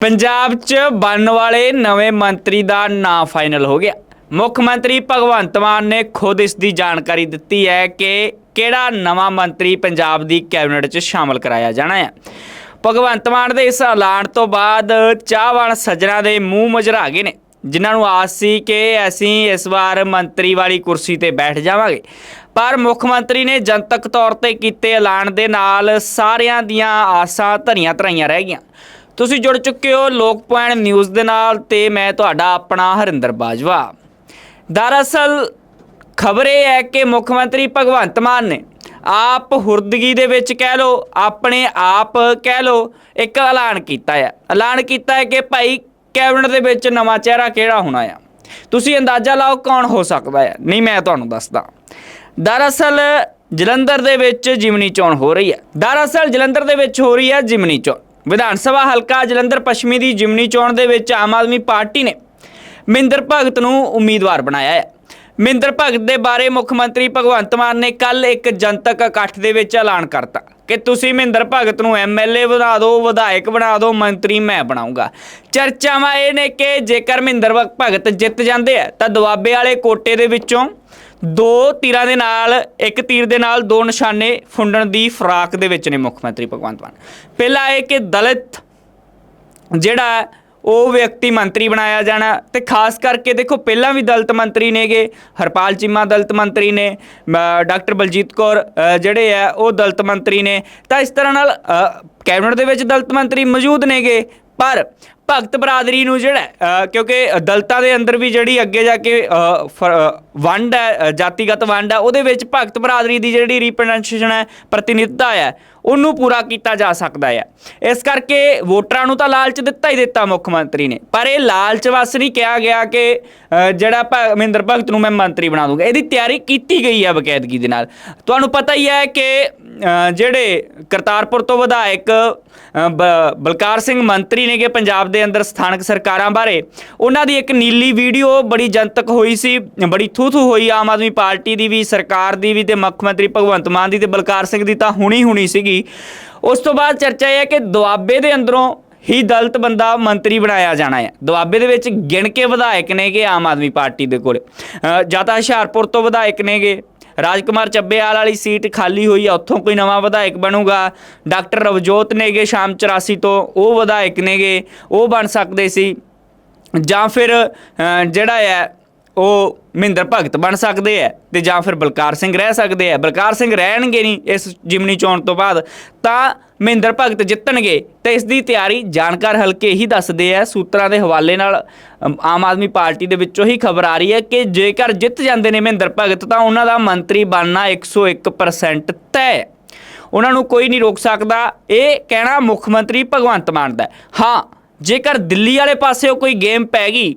ਪੰਜਾਬ 'ਚ ਬਣਨ ਵਾਲੇ ਨਵੇਂ ਮੰਤਰੀ ਦਾ ਨਾਂ ਫਾਈਨਲ ਹੋ ਗਿਆ। ਮੁੱਖ ਮੰਤਰੀ ਭਗਵੰਤ ਮਾਨ ਨੇ ਖੁਦ ਇਸ ਦੀ ਜਾਣਕਾਰੀ ਦਿੱਤੀ ਹੈ ਕਿ ਕਿਹੜਾ ਨਵਾਂ ਮੰਤਰੀ ਪੰਜਾਬ ਦੀ ਕੈਬਨਿਟ 'ਚ ਸ਼ਾਮਲ ਕਰਾਇਆ ਜਾਣਾ ਹੈ। ਭਗਵੰਤ ਮਾਨ ਦੇ ਇਸ ਐਲਾਨ ਤੋਂ ਬਾਅਦ ਚਾਹਵਾਨ ਸੱਜਣਾ ਦੇ ਮੂੰਹ ਮਜ਼ਰਾ ਗਏ ਨੇ, ਜਿਨ੍ਹਾਂ ਨੂੰ ਆਸ ਸੀ ਕਿ ਅਸੀਂ ਇਸ ਵਾਰ ਮੰਤਰੀ ਵਾਲੀ ਕੁਰਸੀ ਤੇ ਬੈਠ ਜਾਵਾਂਗੇ। ਪਰ ਮੁੱਖ ਮੰਤਰੀ ਨੇ ਜਨਤਕ ਤੌਰ ਤੇ ਕੀਤੇ ਐਲਾਨ ਦੇ ਨਾਲ ਸਾਰਿਆਂ ਦੀਆਂ ਆਸਾਂ ਧਰੀਆਂ ਧਰਾਈਆਂ ਰਹਿ ਗਈਆਂ। ਤੁਸੀਂ ਜੁੜ ਚੁੱਕੇ ਹੋ ਲੋਕ ਪੁਆਇੰਟ ਨਿਊਜ਼ ਦੇ ਨਾਲ ਤੇ ਮੈਂ ਤੁਹਾਡਾ ਆਪਣਾ ਹਰਿੰਦਰ ਬਾਜਵਾ। ਦਰਅਸਲ ਖਬਰ ਇਹ ਹੈ ਕਿ ਮੁੱਖ ਮੰਤਰੀ ਭਗਵੰਤ ਮਾਨ ਨੇ ਆਪ ਹੁਰਦਗੀ ਦੇ ਵਿੱਚ ਕਹਿ ਲੋ ਆਪਣੇ ਆਪ ਕਹਿ ਲੋ ਇੱਕ ਐਲਾਨ ਕੀਤਾ ਹੈ। ਐਲਾਨ ਕੀਤਾ ਹੈ ਕਿ ਭਾਈ ਕੈਬਨਿਟ ਦੇ ਵਿੱਚ ਨਵਾਂ ਚਿਹਰਾ ਕਿਹੜਾ ਹੋਣਾ ਆ? ਤੁਸੀਂ ਅੰਦਾਜ਼ਾ ਲਾਓ ਕੌਣ ਹੋ ਸਕਦਾ ਹੈ? ਨਹੀਂ, ਮੈਂ ਤੁਹਾਨੂੰ ਦੱਸਦਾ। ਦਰਅਸਲ ਜਲੰਧਰ ਦੇ ਵਿੱਚ ਜਿਮਨੀ ਚੋਣ ਹੋ ਰਹੀ ਹੈ। ਦਰਅਸਲ ਜਲੰਧਰ ਦੇ ਵਿੱਚ ਹੋ ਰਹੀ ਹੈ ਜਿਮਨੀ ਚੋਣ। ਵਿਧਾਨ ਸਭਾ ਹਲਕਾ ਜਲੰਧਰ ਪੱਛਮੀ ਦੀ ਜਿਮਨੀ ਚੋਣ ਦੇ ਵਿੱਚ ਆਮ ਆਦਮੀ ਪਾਰਟੀ ਨੇ ਮਿੰਦਰ ਭਗਤ ਨੂੰ ਉਮੀਦਵਾਰ ਬਣਾਇਆ ਹੈ। ਮਿੰਦਰ ਭਗਤ ਦੇ ਬਾਰੇ ਮੁੱਖ ਮੰਤਰੀ ਭਗਵੰਤ ਮਾਨ ਨੇ ਕੱਲ ਇੱਕ ਜਨਤਕ ਇਕੱਠ ਦੇ ਵਿੱਚ ਐਲਾਨ ਕਰਤਾ ਕਿ ਤੁਸੀਂ ਮਹਿੰਦਰ ਭਗਤ ਨੂੰ ਐਮਐਲਏ ਬਣਾ ਦਿਓ, ਵਿਧਾਇਕ ਬਣਾ ਦਿਓ, ਮੰਤਰੀ ਮੈਂ ਬਣਾਉਂਗਾ। ਚਰਚਾਵਾਂ ਇਹ ਨੇ ਕਿ ਜੇਕਰ ਮਹਿੰਦਰ ਭਗਤ ਜਿੱਤ ਜਾਂਦੇ ਆ ਤਾਂ ਦੁਆਬੇ ਵਾਲੇ ਕੋਟੇ ਦੇ ਵਿੱਚੋਂ ਦੋ ਤੀਰਾਂ ਦੇ ਨਾਲ, ਇੱਕ ਤੀਰ ਦੇ ਨਾਲ ਦੋ ਨਿਸ਼ਾਨੇ ਫੁੰਡਣ ਦੀ ਫਰਾਕ ਦੇ ਵਿੱਚ ਨੇ ਮੁੱਖ ਮੰਤਰੀ ਭਗਵੰਤ ਮਾਨ। ਪਹਿਲਾ ਇਹ ਕਿ ਦਲਿਤ ਜਿਹੜਾ ਉਹ ਵਿਅਕਤੀ ਮੰਤਰੀ ਬਣਾਇਆ ਜਾਣਾ ਤੇ ਖਾਸ ਕਰਕੇ ਦੇਖੋ ਪਹਿਲਾਂ ਵੀ ਦਲਤ ਮੰਤਰੀ ਨੇਗੇ, ਹਰਪਾਲ ਚੀਮਾ ਦਲਤ ਮੰਤਰੀ ਨੇ ਡਾਕਟਰ ਬਲਜੀਤ ਕੌਰ ਜਿਹੜੇ ਆ ਉਹ ਦਲਤ ਮੰਤਰੀ ਨੇ। ਤਾਂ ਇਸ ਤਰ੍ਹਾਂ ਨਾਲ ਕੈਬਨਿਟ ਦੇ ਵਿੱਚ ਦਲਤ ਮੰਤਰੀ ਮੌਜੂਦ ਨੇਗੇ ਪਰ ਭਗਤ ਬਰਾਦਰੀ ਨੂੰ ਜਿਹੜਾ ਕਿਉਂਕਿ ਦਲਤਾਂ ਦੇ ਅੰਦਰ ਵੀ ਜਿਹੜੀ ਅੱਗੇ ਜਾ ਕੇ ਫ- ਵੰਡ ਹੈ ਜਾਤੀਗਤ ਵੰਡ ਹੈ, ਉਹਦੇ ਵਿੱਚ ਭਗਤ ਬਰਾਦਰੀ ਦੀ ਜਿਹੜੀ ਰਿਪਰੈਜ਼ੈਂਟੇਸ਼ਨ ਹੈ, ਪ੍ਰਤੀਨਿਧਤਾ ਹੈ, ਉਹਨੂੰ ਪੂਰਾ ਕੀਤਾ ਜਾ ਸਕਦਾ ਹੈ। ਇਸ ਕਰਕੇ ਵੋਟਰਾਂ ਨੂੰ ਤਾਂ ਲਾਲਚ ਦਿੱਤਾ ਹੀ ਦਿੱਤਾ ਮੁੱਖ ਮੰਤਰੀ ਨੇ, ਪਰ ਇਹ ਲਾਲਚ ਵਸ ਨਹੀਂ ਕਿਹਾ ਗਿਆ ਕਿ ਜਿਹੜਾ ਭ- ਮਹਿੰਦਰ ਭਗਤ ਨੂੰ ਮੈਂ ਮੰਤਰੀ ਬਣਾ ਦੂੰਗਾ। ਇਹਦੀ ਤਿਆਰੀ ਕੀਤੀ ਗਈ ਹੈ ਬਕਾਇਦਗੀ ਦੇ ਨਾਲ। ਤੁਹਾਨੂੰ ਪਤਾ ਹੀ ਹੈ ਕਿ ਜਿਹੜੇ ਕਰਤਾਰਪੁਰ ਤੋਂ ਵਿਧਾਇਕ ਬ- ਬਲਕਾਰ ਸਿੰਘ ਮੰਤਰੀ ਨੇਗੇ ਪੰਜਾਬ ਦੇ ਅੰਦਰ ਸਥਾਨਕ ਸਰਕਾਰਾਂ ਬਾਰੇ, ਉਹਨਾਂ ਦੀ ਇੱਕ ਨੀਲੀ ਵੀਡੀਓ ਬੜੀ ਜਨਤਕ ਹੋਈ ਸੀ, ਬੜੀ ਥੂ ਥੂ ਹੋਈ ਆਮ ਆਦਮੀ ਪਾਰਟੀ ਦੀ ਵੀ, ਸਰਕਾਰ ਦੀ ਵੀ ਤੇ ਮੁੱਖ ਮੰਤਰੀ ਭਗਵੰਤ ਮਾਨ ਦੀ ਤੇ ਬਲਕਾਰ ਸਿੰਘ ਦੀ ਤਾਂ ਹੁਣੀ ਹੁਣੀ ਸੀਗੀ। ਉਸ ਤੋਂ ਬਾਅਦ ਚਰਚਾ ਇਹ ਹੈ ਕਿ ਦੁਆਬੇ ਦੇ ਅੰਦਰੋਂ ਹੀ ਦਲਤ ਬੰਦਾ ਮੰਤਰੀ ਬਣਾਇਆ ਜਾਣਾ ਹੈ। ਦੁਆਬੇ ਦੇ ਵਿੱਚ ਗਿਣ ਕੇ ਵਿਧਾਇਕ ਨੇਗੇ ਆਮ ਆਦਮੀ ਪਾਰਟੀ ਦੇ ਕੋਲ। ਜਾਂ ਤਾਂ ਹੁਸ਼ਿਆਰਪੁਰ ਤੋਂ ਵਿਧਾਇਕ ਨੇਗੇ ਰਾਜਕੁਮਾਰ ਚੱਬੇਵਾਲ ਵਾਲੀ ਸੀਟ ਖਾਲੀ ਹੋਈ ਆ, ਉੱਥੋਂ ਕੋਈ ਨਵਾਂ ਵਿਧਾਇਕ ਬਣੂਗਾ। ਡਾਕਟਰ ਰਵਜੋਤ ਨੇਗੇ ਸ਼ਾਮ 84 ਤੋਂ, ਉਹ ਵਿਧਾਇਕ ਨੇਗੇ, ਉਹ ਬਣ ਸਕਦੇ ਸੀ। ਜਾਂ ਫਿਰ ਜਿਹੜਾ ਹੈ ਉਹ ਮਹਿੰਦਰ ਭਗਤ ਬਣ ਸਕਦੇ ਆ, ਤੇ ਜਾਂ ਫਿਰ ਬਲਕਾਰ ਸਿੰਘ ਰਹਿ ਸਕਦੇ ਆ। ਬਲਕਾਰ ਸਿੰਘ ਰਹਿਣਗੇ ਨਹੀਂ ਇਸ ਜਿਮਨੀ ਚੋਣ ਤੋਂ ਬਾਅਦ। ਤਾਂ ਮਹਿੰਦਰ ਭਗਤ ਜਿੱਤਣਗੇ ਤੇ ਇਸ ਦੀ ਤਿਆਰੀ ਜਾਣਕਾਰ ਹਲਕੇ ਹੀ ਦੱਸਦੇ ਆ। ਸੂਤਰਾਂ ਦੇ ਹਵਾਲੇ ਨਾਲ ਆਮ ਆਦਮੀ ਪਾਰਟੀ ਦੇ ਵਿੱਚੋਂ ਹੀ ਖਬਰ ਆ ਰਹੀ ਹੈ ਕਿ ਜੇਕਰ ਜਿੱਤ ਜਾਂਦੇ ਨੇ ਮਹਿੰਦਰ ਭਗਤ ਤਾਂ ਉਹਨਾਂ ਦਾ ਮੰਤਰੀ ਬਣਨਾ 101% ਤੈਅ ਉਹਨਾਂ ਨੂੰ ਕੋਈ ਨਹੀਂ ਰੋਕ ਸਕਦਾ। ਇਹ ਕਹਿਣਾ ਮੁੱਖ ਮੰਤਰੀ ਭਗਵੰਤ ਮਾਨ ਦਾ ਹਾਂ। ਜੇਕਰ ਦਿੱਲੀ ਵਾਲੇ ਪਾਸਿਓਂ ਕੋਈ ਗੇਮ ਪੈ ਗਈ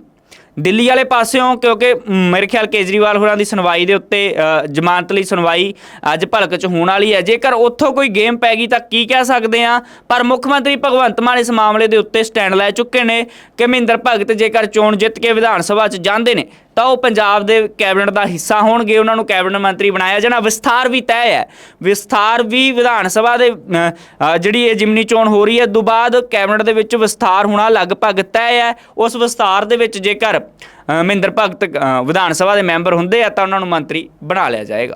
ਦਿੱਲੀ ਵਾਲੇ ਪਾਸਿਓਂ ਕਿਉਂਕਿ ਮੇਰੇ ਖਿਆਲ ਕੇਜਰੀਵਾਲ ਹੋਰਾਂ ਦੀ ਸੁਣਵਾਈ ਦੇ ਉੱਤੇ ਅ, ਜ਼ਮਾਨਤ ਲਈ ਸੁਣਵਾਈ ਅੱਜ ਭਲਕ ਚ ਹੋਣ ਵਾਲੀ ਹੈ। ਜੇਕਰ ਉੱਥੋਂ ਕੋਈ ਗੇਮ ਪੈ ਗਈ ਤਾਂ ਕੀ ਕਹਿ ਸਕਦੇ ਆ ਪਰ ਮੁੱਖ ਮੰਤਰੀ ਭਗਵੰਤ ਮਾਨ ਇਸ ਮਾਮਲੇ ਦੇ ਉੱਤੇ ਸਟੈਂਡ ਲੈ ਚੁੱਕੇ ਨੇ। ਕਿ ਮਹਿੰਦਰ ਭਗਤ ਜੇਕਰ ਚੋਣ ਜਿੱਤ ਕੇ ਵਿਧਾਨ ਸਭਾ 'ਚ ਜਾਂਦੇ ਨੇ ਤਾਂ ਉਹ ਪੰਜਾਬ ਦੇ ਕੈਬਨਿਟ ਦਾ ਹਿੱਸਾ ਹੋਣਗੇ। ਉਹਨਾਂ ਨੂੰ ਕੈਬਨਿਟ ਮੰਤਰੀ ਬਣਾਇਆ ਜਾਣਾ ਵਿਸਥਾਰ ਵੀ ਤੈਅ ਹੈ। ਵਿਸਥਾਰ ਵੀ ਵਿਧਾਨ ਸਭਾ ਦੇ ਜਿਹੜੀ ਇਹ ਜਿਮਨੀ ਚੋਣ ਹੋ ਰਹੀ ਹੈ ਤੋਂ ਬਾਅਦ ਕੈਬਨਿਟ ਦੇ ਵਿੱਚ ਵਿਸਥਾਰ ਹੋਣਾ ਲਗਭਗ ਤੈਅ ਹੈ। ਉਸ ਵਿਸਥਾਰ ਦੇ ਵਿੱਚ ਜੇਕਰ ਮਹਿੰਦਰ ਭਗਤ ਅ, ਵਿਧਾਨ ਸਭਾ ਦੇ ਮੈਂਬਰ ਹੁੰਦੇ ਆ ਤਾਂ ਉਹਨਾਂ ਨੂੰ ਮੰਤਰੀ ਬਣਾ ਲਿਆ ਜਾਏਗਾ।